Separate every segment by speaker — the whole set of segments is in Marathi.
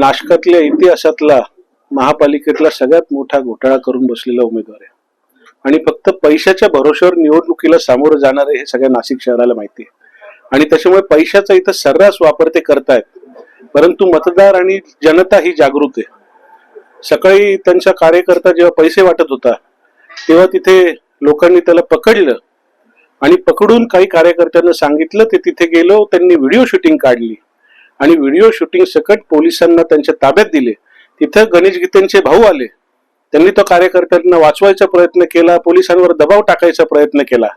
Speaker 1: नाशकातल्या इतिहासातला महापालिकेतला सगळ्यात मोठा घोटाळा करून बसलेला उमेदवार आहे. आणि फक्त पैशाच्या भरोश्यावर निवडणुकीला सामोरं जाणार आहे हे सगळ्या नाशिक शहराला माहिती आहे. आणि त्याच्यामुळे पैशाचा इथं सर्रास वापर ते करतायत. परंतु मतदार आणि जनता ही जागृत आहे. सकाळी त्यांचा कार्यकर्ता जेव्हा पैसे वाटत होता तेव्हा तिथे लोकांनी त्याला पकडलं. आणि पकडून काही कार्यकर्त्यांना सांगितलं ते तिथे गेलो त्यांनी व्हिडिओ शूटिंग काढली. आणि व्हिडिओ शूटिंग सकट पोलिसांना त्यांच्या ताब्यात दिले. तिथं गणेश गीतेंचे भाऊ आले. त्यांनी तो कार्यकर्त्यांना वाचवायचा प्रयत्न केला पोलिसांवर दबाव टाकायचा प्रयत्न केला.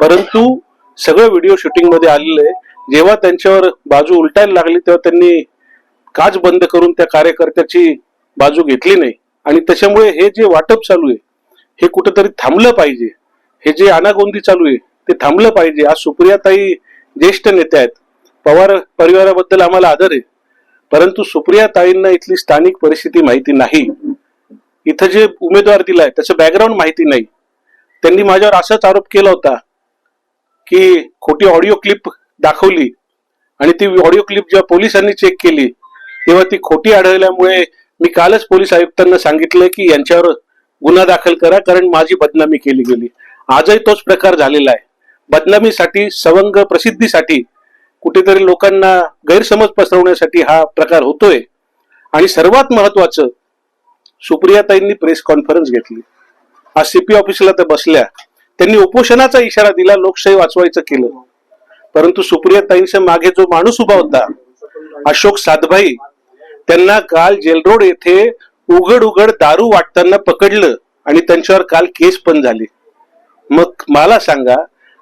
Speaker 1: परंतु सगळं व्हिडिओ शूटिंगमध्ये आलेलं आहे. जेव्हा त्यांच्यावर बाजू उलटायला लागली तेव्हा त्यांनी काच बंद करून त्या कार्यकर्त्याची बाजू घेतली नाही. आणि त्याच्यामुळे हे जे वाटप चालू आहे हे कुठंतरी थांबलं पाहिजे. हे जे अनागोंदी चालू आहे ते थांबलं पाहिजे. आज सुप्रियाताई ज्येष्ठ नेते आहेत पवार परिवाराबद्दल आम्हाला आदर आहे. परंतु सुप्रिया ताईंना इथली स्थानिक परिस्थिती माहिती नाही. इथं जे उमेदवार दिलाय त्याचं बॅकग्राऊंड माहिती नाही. त्यांनी माझ्यावर असाच आरोप केला होता की खोटी ऑडिओ क्लिप दाखवली आणि ती ऑडिओ क्लिप जेव्हा पोलिसांनी चेक केली तेव्हा ती खोटी आढळल्यामुळे मी कालच पोलीस आयुक्तांना सांगितलं की यांच्यावर गुन्हा दाखल करा कारण माझी बदनामी केली गेली. आजही तोच प्रकार झालेला आहे. बदनामीसाठी सवंग प्रसिद्धीसाठी कुठेतरी लोकांना गैरसमज पसरवण्यासाठी हा प्रकार होतोय. आणि सर्वात महत्वाचं सुप्रियाताईंनी प्रेस कॉन्फरन्स घेतली. आज सीपी ऑफिसला त्या बसल्या. त्यांनी उपोषणाचा इशारा दिला लोकशाही वाचवायचं केलं. परंतु सुप्रियाताईंच्या मागे जो माणूस उभा होता अशोक सातभाई त्यांना काल जेलरोड येथे उघड उघड दारू वाटताना पकडलं आणि त्यांच्यावर काल केस पण झाली. मग मला सांगा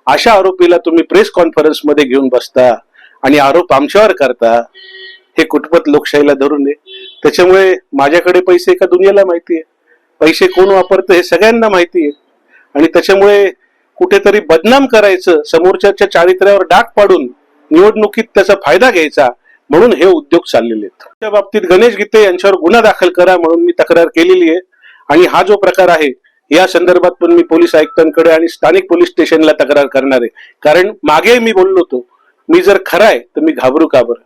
Speaker 1: अशा आरोपीला तुम्ही प्रेस कॉन्फरन्समध्ये घेऊन बसता? आणि आरोप आमच्यावर करता हे कुटपत लोकशाहीला धरून आहे. त्याच्यामुळे माझ्याकडे पैसे एका दुनियाला माहिती आहे. पैसे कोण वापरतं हे सगळ्यांना माहिती आहे. आणि त्याच्यामुळे कुठेतरी बदनाम करायचं समोरच्या चारित्र्यावर डाग पाडून निवडणुकीत त्याचा फायदा घ्यायचा म्हणून हे उद्योग चाललेले आहेत. त्या बाबतीत गणेश गीते यांच्यावर गुन्हा दाखल करा म्हणून मी तक्रार केलेली आहे. आणि हा जो प्रकार आहे या संदर्भात पण मी पोलीस आयुक्तांकडे आणि स्थानिक पोलीस स्टेशनला तक्रार करणार आहे. कारण मागे मी बोललो होतो मी जर खरा आहे तर मी घाबरू का बरं?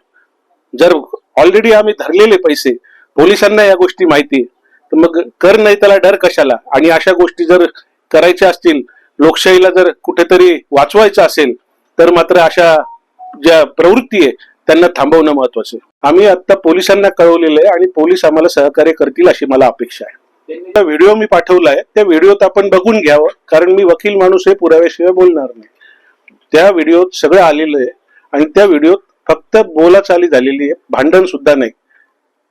Speaker 1: जर ऑलरेडी आम्ही धरलेले पैसे पोलिसांना या गोष्टी माहिती तर मग कर नाही त्याला डर कशाला? आणि अशा गोष्टी जर करायच्या असतील लोकशाहीला जर कुठेतरी वाचवायचं असेल तर मात्र अशा ज्या प्रवृत्ती आहे त्यांना थांबवणं महत्वाचं आहे. आम्ही आता पोलिसांना कळवलेलं आहे आणि पोलीस आम्हाला सहकार्य करतील अशी मला अपेक्षा आहे. व्हिडिओ मी पाठवलाय त्या व्हिडिओत आपण बघून घ्यावं कारण मी वकील माणूस हे पुराव्याशिवाय बोलणार नाही. त्या व्हिडिओत सगळं आलेलं आहे. आणि त्या व्हिडिओत फक्त बोलाचाली झालेली आहे भांडण सुद्धा नाही.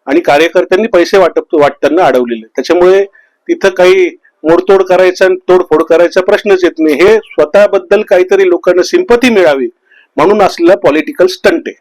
Speaker 1: आणि कार्यकर्त्यांनी पैसे वाटप वाटताना अडवलेले. त्याच्यामुळे तिथं काही मोडतोड करायचा आणि तोडफोड करायचा प्रश्नच येत नाही. हे स्वतःबद्दल काहीतरी लोकांना सिंपती मिळावी म्हणून असलेला पॉलिटिकल स्टंट आहे.